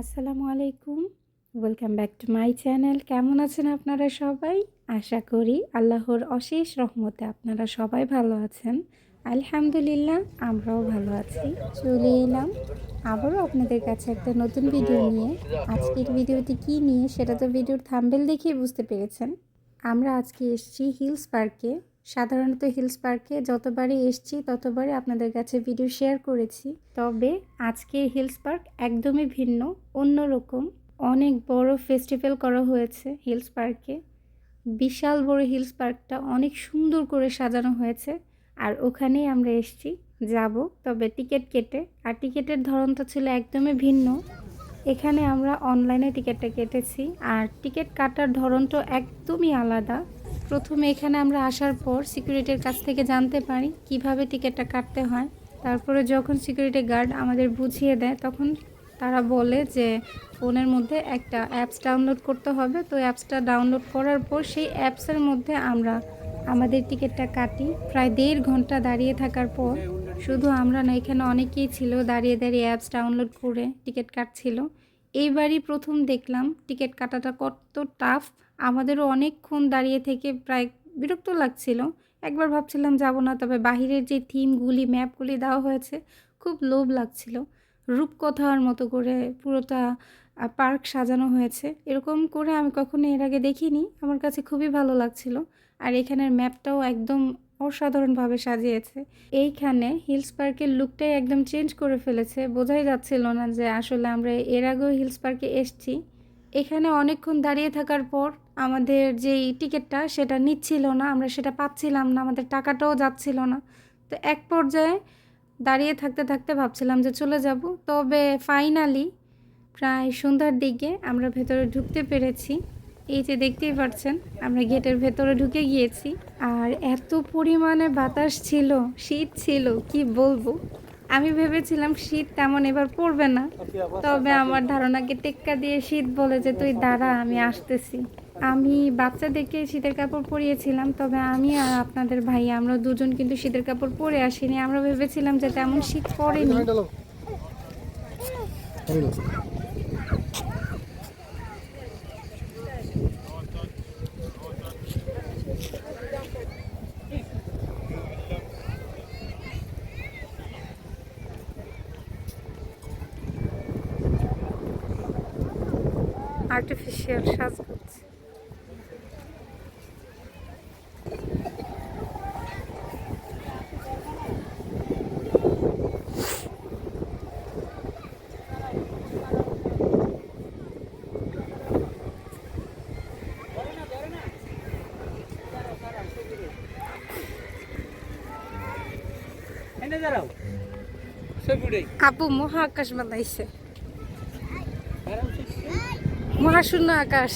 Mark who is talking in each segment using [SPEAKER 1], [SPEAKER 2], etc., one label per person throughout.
[SPEAKER 1] আসসালামু আলাইকুম। Welcome back to my channel কেমন আছেন আপনারা সবাই? আশা করি আল্লাহর অশেষ রহমতে আপনারা সবাই ভালো আছেন। আলহামদুলিল্লাহ, আমরাও ভালো আছি। চলে এলাম আবারও আপনাদের কাছে একটা নতুন ভিডিও নিয়ে। আজকের ভিডিওটি কী নিয়ে, সেটা তো ভিডিওর থাম্বেল দেখেই বুঝতে পেরেছেন। আমরা আজকে এসেছি হিলস পার্কে। সাধারণত হিলস পার্কে যতবারই এসছি, ততবারই আপনাদের কাছে ভিডিও শেয়ার করেছি। তবে আজকের হিলস পার্ক একদমই ভিন্ন, অন্যরকম। অনেক বড় ফেস্টিভ্যাল করা হয়েছে হিলস পার্কে। বিশাল বড় হিলস পার্কটা অনেক সুন্দর করে সাজানো হয়েছে। আর ওখানেই আমরা এসেছি, যাব। তবে টিকিট কেটে, আর টিকিটের ধরনটা ছিল একদমই ভিন্ন। এখানে আমরা অনলাইনে টিকিটটা কেটেছি, আর টিকিট কাটার ধরনটা একদমই আলাদা। প্রথমে এখানে আমরা আসার পর সিকিউরিটির কাছ থেকে জানতে পারি কীভাবে টিকিটটা কাটতে হয়। তারপরে যখন সিকিউরিটি গার্ড আমাদের বুঝিয়ে দেয়, তখন তারা বলে যে ফোনের মধ্যে একটা অ্যাপস ডাউনলোড করতে হবে। তো অ্যাপসটা ডাউনলোড করার পর সেই অ্যাপসের মধ্যে আমরা আমাদের টিকিটটা কাটি। প্রায় দেড় ঘণ্টা দাঁড়িয়ে থাকার পর শুধু আমরা না, এখানে অনেকেই ছিল দাঁড়িয়ে দাঁড়িয়ে অ্যাপস ডাউনলোড করে টিকিট কাটছিল। এইবারই প্রথম দেখলাম টিকিট কাটাটা কত টাফ আমাদেরও অনেকক্ষণ দাঁড়িয়ে থেকে প্রায় বিরক্ত লাগছিল। একবার ভাবছিলাম যাব না, তবে বাহিরের যে থিমগুলি, ম্যাপগুলি দেওয়া হয়েছে, খুব লোভ লাগছিল। রূপকথার মতো করে পুরোটা পার্ক সাজানো হয়েছে। এরকম করে আমি কখনো এর আগে দেখিনি, আমার কাছে খুবই ভালো লাগছিল। আর এখানের ম্যাপটাও একদম অসাধারণভাবে সাজিয়েছে। এইখানে হিলস পার্কের লুকটাই একদম চেঞ্জ করে ফেলেছে। বোঝাই যাচ্ছিল না যে আসলে আমরা এর আগেও হিলস পার্কে এসছি। এখানে অনেকক্ষণ দাঁড়িয়ে থাকার পর আমাদের যেই টিকিটটা সেটা নিচ্ছিল না আমরা সেটা পাচ্ছিলাম না আমাদের টাকাটাও যাচ্ছিল না। তো এক পর্যায়ে দাঁড়িয়ে থাকতে থাকতে ভাবছিলাম যে চলে যাব। তবে ফাইনালি প্রায় সন্ধ্যার দিকে আমরা ভেতরে ঢুকতে পেরেছি। এই যে দেখতেই পাচ্ছেন আমরা গেটের ভেতরে ঢুকে গিয়েছি। আর এত পরিমাণে বাতাস ছিল শীত ছিল কি বলব? আমি ভেবেছিলাম শীত তেমন এবার পড়বে না। তবে আমার ধারণাকে টেক্কা দিয়ে শীত বলে যে তুই দাঁড়া আমি আসতেছি। আমি বাচ্চাদেরকে শীতের কাপড় পরিয়েছিলাম, তবে আমি আর আপনাদের ভাই, আমরা দুজন কিন্তু শীতের কাপড় পরে আসিনি। আমরা ভেবেছিলাম যে তেমন শীত পড়েনি। আর্টিফিশিয়াল সাজগোজ আপু মহা আকাশ বানাইছে। মহাশূন্য আকাশ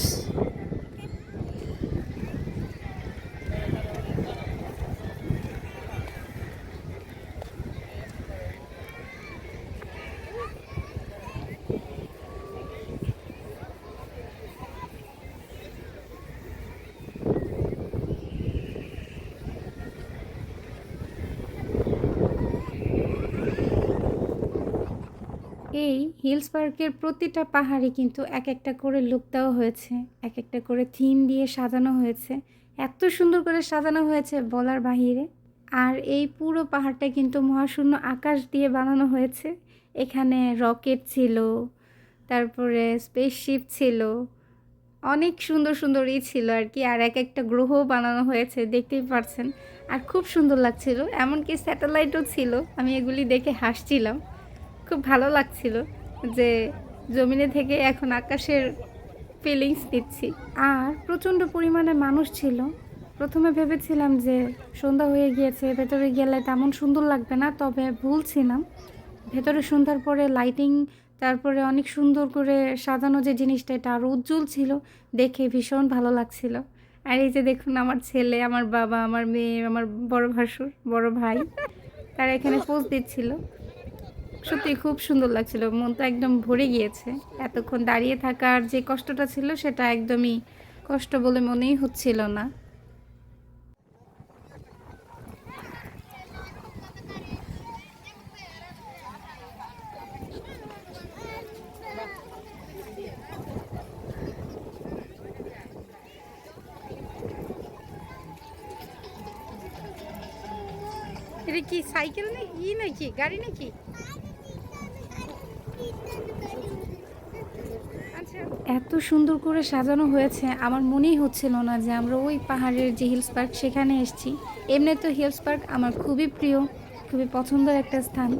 [SPEAKER 1] এই হিলস পার্কের প্রতিটা পাহাড়ে কিন্তু এক একটা করে লুক দেওয়া হয়েছে, এক একটা করে থিম দিয়ে সাজানো হয়েছে। এত সুন্দর করে সাজানো হয়েছে বলার বাহিরে। আর এই পুরো পাহাড়টা কিন্তু মহাশূন্য আকাশ দিয়ে বানানো হয়েছে। এখানে রকেট ছিল, তারপরে স্পেসশিপ ছিল, অনেক সুন্দর সুন্দরই ছিল আর কি, আর এক একটা গ্রহ বানানো হয়েছে, দেখতেই পারছেন। আর খুব সুন্দর লাগছিল, এমনকি স্যাটেলাইটও ছিল, আমি এগুলি দেখে হাসছিলাম। খুব ভালো লাগছিল। যে জমিনে থেকে এখন আকাশের ফিলিংস দিচ্ছি। আর প্রচণ্ড পরিমাণে মানুষ ছিল। প্রথমে ভেবেছিলাম যে সন্ধ্যা হয়ে গিয়েছে, ভেতরে গেলে তেমন সুন্দর লাগবে না, তবে ভুলছিলাম। ভেতরে সন্ধ্যার পরে লাইটিং তারপরে অনেক সুন্দর করে সাজানো যে জিনিসটা, এটা আরও উজ্জ্বল ছিল। দেখে ভীষণ ভালো লাগছিল। আর এই যে দেখুন, আমার ছেলে, আমার বাবা, আমার মেয়ে, আমার বড় ভাসুর, বড় ভাই, তারা এখানে পোজ দিচ্ছিল। সত্যি খুব সুন্দর লাগছিল। মনটা একদম ভরে গিয়েছে। এতক্ষণ দাঁড়িয়ে থাকার যে কষ্টটা ছিল, সেটা একদমই কষ্ট বলে মনেই হচ্ছিল না। এটা কি সাইকেল নাকি? ই নাকি? গাড়ি নাকি? এত সুন্দর করে সাজানো হয়েছে, আমার মনেই হচ্ছিল না যে আমরা ওই পাহাড়ের যে হিলস পার্ক সেখানে এসেছি। এমনি তো হিলস পার্ক আমার খুবই প্রিয়, খুবই পছন্দের একটা স্থান।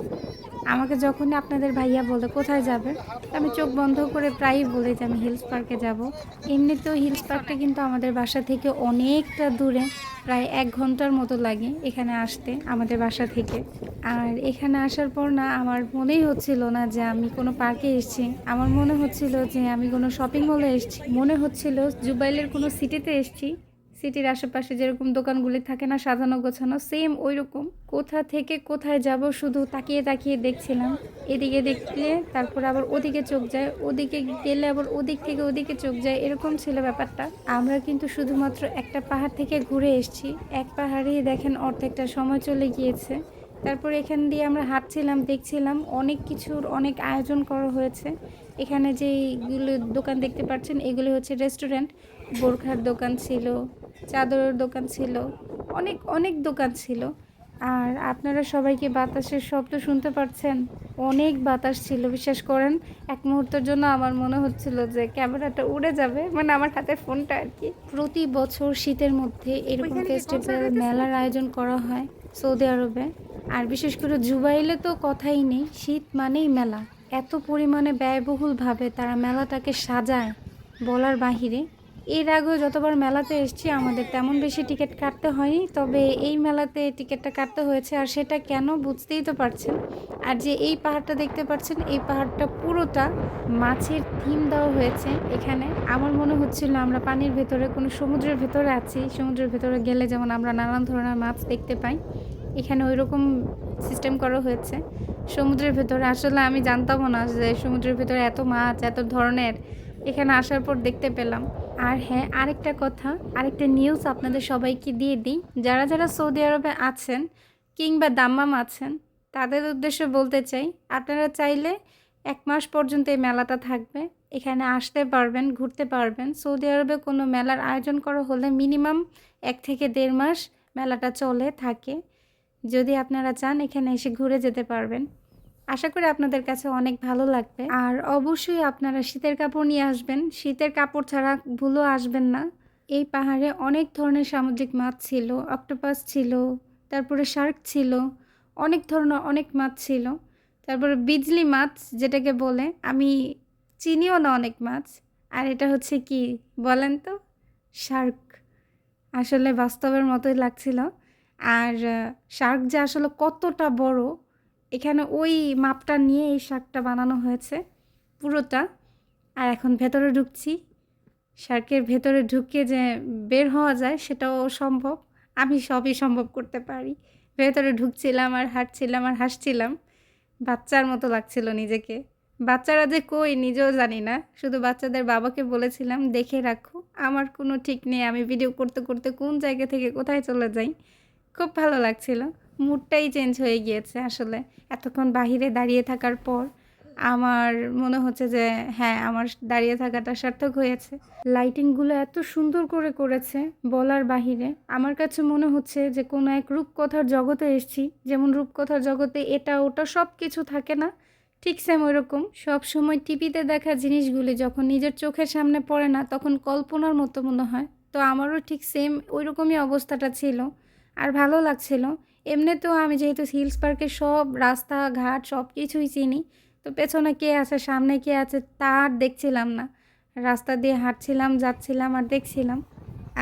[SPEAKER 1] আমাকে যখনই আপনাদের ভাইয়া বলে কোথায় যাবে, আমি চোখ বন্ধ করে প্রায়ই বলি যে আমি হিলস পার্কে যাব। এমনিতেও হিলস পার্কটা কিন্তু আমাদের বাসা থেকে অনেকটা দূরে, প্রায় এক ঘণ্টার মতো লাগে এখানে আসতে আমাদের বাসা থেকে। আর এখানে আসার পর না, আমার মনেই হচ্ছিল না যে আমি কোনো পার্কে এসেছি। আমার মনে হচ্ছিল যে আমি কোনো শপিং মলে এসেছি। মনে হচ্ছিল জুবাইলের কোনো সিটিতে এসেছি। সিটির আশেপাশে যেরকম দোকানগুলি থাকে না, সাজানো গোছানো সেম ওই রকম কোথা থেকে কোথায় যাব শুধু তাকিয়ে তাকিয়ে দেখছিলাম। এদিকে দেখলে তারপর আবার ওদিকে চোখ যায়, ওদিকে গেলে আবার ওদিক থেকে ওদিকে চোখ যায়, এরকম ছিল ব্যাপারটা। আমরা কিন্তু শুধুমাত্র একটা পাহাড় থেকে ঘুরে এসেছি। এক পাহাড়েই দেখেন অর্ধেকটা সময় চলে গিয়েছে। তারপর এখান দিয়ে আমরা হাঁটছিলাম, দেখছিলাম অনেক কিছুর অনেক আয়োজন করা হয়েছে। এখানে যেইগুলো দোকান দেখতে পাচ্ছেন এগুলো হচ্ছে রেস্টুরেন্ট বোরখার দোকান ছিল চাদরের দোকান ছিল অনেক অনেক দোকান ছিল। আর আপনারা সবাইকে বাতাসের শব্দ শুনতে পাচ্ছেন? অনেক বাতাস ছিল বিশ্বাস করেন এক মুহূর্তের জন্য আমার মনে হচ্ছিল যে ক্যামেরাটা উড়ে যাবে। মানে আমার হাতের ফোনটা আর কি। প্রতি বছর শীতের মধ্যে এরকম ফেস্টিভ্যাল মেলার আয়োজন করা হয় সৌদি আরবে। আর বিশেষ করে জুবাইলে তো কথাই নেই শীত মানেই মেলা। এত পরিমাণে ব্যয়বহুলভাবে তারা মেলাটাকে সাজায় বলার বাহিরে। এর আগেও যতবার মেলাতে এসেছি, আমাদের তেমন বেশি টিকিট কাটতে হয়নি, তবে এই মেলাতে টিকিটটা কাটতে হয়েছে আর সেটা কেন বুঝতেই তো পারছেন। আর যে এই পাহাড়টা দেখতে পাচ্ছেন, এই পাহাড়টা পুরোটা মাছের থিম দেওয়া হয়েছে এখানে। আমার মনে হচ্ছিল আমরা পানির ভেতরে, কোনো সমুদ্রের ভেতরে আছি, সমুদ্রের ভেতরে গেলে যেমন আমরা নানান ধরনের মাছ দেখতে পাই। এখানে ওই রকম সিস্টেম করা হয়েছে। সমুদ্রের ভেতরে আসলে আমি জানতামও না যে সমুদ্রের ভেতরে এত মাছ, এত ধরনের। এখানে আসার পর দেখতে পেলাম। আর হ্যাঁ আরেকটা কথা, আরেকটা নিউজ আপনাদের সবাইকে দিয়ে দিই। যারা যারা সৌদি আরবে আছেন কিংবা দাম্মাম আছেন, তাদের উদ্দেশ্যে বলতে চাই, আপনারা চাইলে এক মাস পর্যন্ত এই মেলাটা থাকবে। এখানে আসতে পারবেন, ঘুরতে পারবেন। সৌদি আরবে কোনো মেলার আয়োজন করা হলে মিনিমাম এক থেকে দেড় মাস মেলাটা চলে, থাকে। যদি আপনারা চান, এখানে এসে ঘুরে যেতে পারবেন। আশা করি আপনাদের কাছে অনেক ভালো লাগবে। আর অবশ্যই আপনারা শীতের কাপড় নিয়ে আসবেন। শীতের কাপড় ছাড়া ভুলও আসবেন না। এই পাহাড়ে অনেক ধরনের সামুদ্রিক মাছ ছিল, অক্টোপাস ছিল, তারপরে শার্ক ছিল, অনেক ধরনের, অনেক মাছ ছিল। তারপরে বিজলি মাছ যেটাকে বলে, আমি চিনিও না অনেক মাছ। আর এটা হচ্ছে কি বলেন তো? শার্ক। আসলে বাস্তবের মতোই লাগছিল। আর শার্ক যে আসলে কতটা বড়, এখানে ওই মাপটা নিয়ে এই শার্কটা বানানো হয়েছে, পুরোটা। আর এখন ভেতরে ঢুকছি। শার্কের ভেতরে ঢুকে যে বের হওয়া যায়, সেটাও সম্ভব। আমি সবই সম্ভব করতে পারি। ভেতরে ঢুকছিলাম আর হাঁটছিলাম আর হাসছিলাম। বাচ্চার মতো লাগছিল নিজেকে। বাচ্চারা যে কই, নিজেও জানি না। শুধু বাচ্চাদের বাবাকে বলেছিলাম, দেখে রাখো। আমার কোনো ঠিক নেই। আমি ভিডিও করতে করতে কোন জায়গা থেকে কোথায় চলে যাই? খুব ভালো লাগছিল। মুডটাই চেঞ্জ হয়ে গিয়েছে আসলে। এতক্ষণ বাহিরে দাঁড়িয়ে থাকার পর আমার মনে হচ্ছে যে হ্যাঁ আমার দাঁড়িয়ে থাকাটা সার্থক হয়েছে। লাইটিংগুলো এত সুন্দর করে করেছে বলার বাহিরে। আমার কাছে মনে হচ্ছে যে, কোনো এক রূপকথার জগতে এসেছি। যেমন রূপকথার জগতে এটা, ওটা সব কিছু থাকে না। ঠিক সেম ওইরকম। সব সময় টিভিতে দেখা জিনিসগুলি যখন নিজের চোখের সামনে পড়ে না, তখন কল্পনার মতো মনে হয়। তো আমারও ঠিক সেম ওই রকমই অবস্থাটা ছিল। আর ভালো লাগছিল। এমনিতেও আমি যেহেতু হিলস পার্কের সব রাস্তাঘাট সব কিছুই চিনি, তো পেছনে কে আছে, সামনে কে আছে তা আর দেখছিলাম না। রাস্তা দিয়ে হাঁটছিলাম, যাচ্ছিলাম আর দেখছিলাম।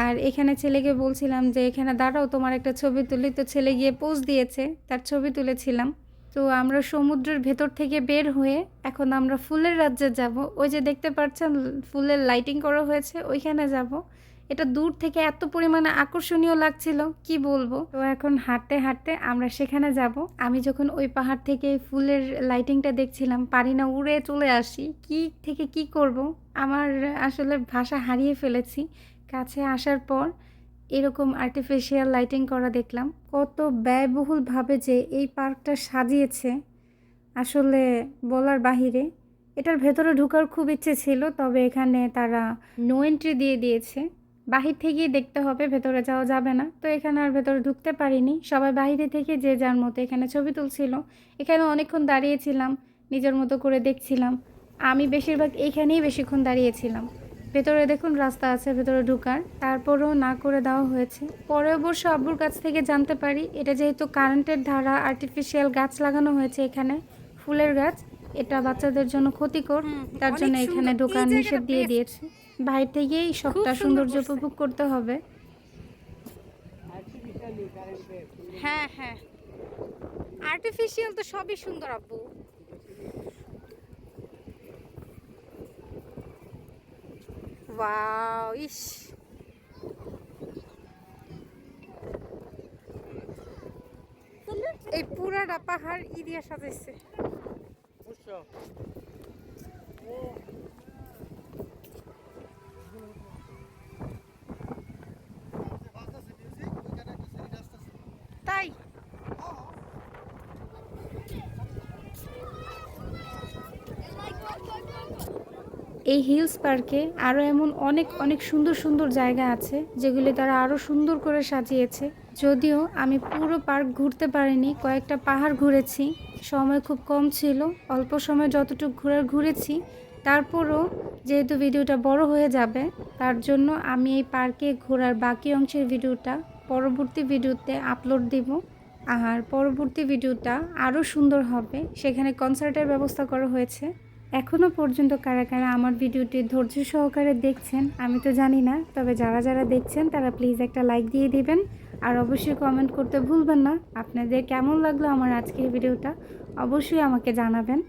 [SPEAKER 1] আর এখানে ছেলেকে বলছিলাম যে, এখানে দাঁড়াও, তোমার একটা ছবি তুলি। তো ছেলে গিয়ে পোজ দিয়েছে, তার ছবি তুলেছিলাম। তো আমরা সমুদ্রের ভেতর থেকে বের হয়ে এখন আমরা ফুলের রাজ্যে যাব। ওই যে দেখতে পাচ্ছেন, ফুলের লাইটিং করা হয়েছে, ওইখানে যাব। এটা দূর থেকে এত পরিমাণে আকর্ষণীয় লাগছিল, কি বলব? তো এখন হাঁটতে হাঁটতে আমরা সেখানে যাব। আমি যখন ওই পাহাড় থেকে ফুলের লাইটিংটা দেখছিলাম, পারি না, উড়ে চলে আসি। কি থেকে কি করব? আমার আসলে ভাষা হারিয়ে ফেলেছি। কাছে আসার পর এরকম আর্টিফিশিয়াল লাইটিং করা দেখলাম। কত ব্যয়বহুলভাবে যে এই পার্কটা সাজিয়েছে, আসলে বলার বাহিরে। এটার ভেতরে ঢোকার খুব ইচ্ছে ছিল, তবে এখানে তারা নো এন্ট্রি দিয়ে দিয়েছে। বাহির থেকেই দেখতে হবে ভেতরে যাওয়া যাবে না। তো এখানে আর ভেতরে ঢুকতে পারিনি। সবাই বাহিরে থেকে যে যার মতো এখানে ছবি তুলছিল। এখানে অনেকক্ষণ দাঁড়িয়েছিলাম নিজের মতো করে দেখছিলাম। আমি বেশিরভাগ এইখানেই বেশিক্ষণ দাঁড়িয়েছিলাম। ভেতরে দেখুন রাস্তা আছে ভেতরে ঢুকার। তারপরেও না করে দেওয়া হয়েছে। পরে অবশ্য আব্বুর কাছ থেকে জানতে পারি এটা যেহেতু কারেন্টের ধারা আর্টিফিশিয়াল গাছ লাগানো হয়েছে এখানে ফুলের গাছ। এটা বাচ্চাদের জন্য ক্ষতিকর। তার জন্য এখানে। ঢোকার নিষেধ দিয়ে। দিয়েছে। বাইরে থেকেই সবটা সৌন্দর্য উপভোগ করতে হবে।
[SPEAKER 2] হ্যাঁ হ্যাঁ। আর্টিফিশিয়াল তো সবই সুন্দর আব্বু। ওয়াও ইস। এই পুরাটা পাহাড় ই দিয়া সাজাইছে
[SPEAKER 3] বুঝছ
[SPEAKER 2] তাই
[SPEAKER 1] এই হিলস পার্কে আরও এমন অনেক অনেক সুন্দর সুন্দর জায়গা আছে যেগুলি তারা আরও সুন্দর করে সাজিয়েছে। যদিও আমি পুরো পার্ক ঘুরতে পারিনি, কয়েকটা পাহাড় ঘুরেছি। সময় খুব কম ছিল, অল্প সময় যতটুকু ঘুরে, ঘুরেছি। তারপরও যেহেতু ভিডিওটা বড় হয়ে যাবে, তার জন্য আমি এই পার্কে ঘোরার বাকি অংশের ভিডিওটা পরবর্তী ভিডিওতে আপলোড দিব। আর পরবর্তী ভিডিওটা আরও সুন্দর হবে, সেখানে কনসার্টের ব্যবস্থা করা হয়েছে। এখনও পর্যন্ত কারা কারা আমার ভিডিওটি ধৈর্য সহকারে দেখছেন, আমি তো জানি না, তবে যারা যারা দেখছেন, তারা প্লিজ একটা লাইক দিয়ে দিবেন। আর অবশ্যই কমেন্ট করতে ভুলবেন না। আপনাদের কেমন লাগল আমার আজকের ভিডিওটা? অবশ্যই আমাকে জানাবেন।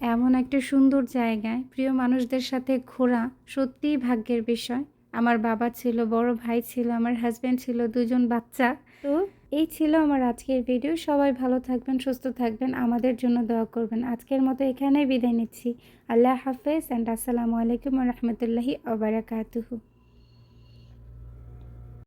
[SPEAKER 1] এমন একটা সুন্দর জায়গায় প্রিয় মানুষদের সাথে ঘোরা সত্যিই ভাগ্যের বিষয়। আমার বাবা ছিল, বড় ভাই ছিল, আমার হাজব্যান্ড ছিল, দুজন বাচ্চা। তো এই ছিল আমার আজকের ভিডিও সবাই ভালো থাকবেন, সুস্থ থাকবেন, আমাদের জন্য দোয়া করবেন। আজকের মতো এখানেই বিদায় নিচ্ছি। আল্লাহ হাফেজ অ্যান্ড আসসালামু আলাইকুম রহমতুল্লাহি আবরাকাতুহু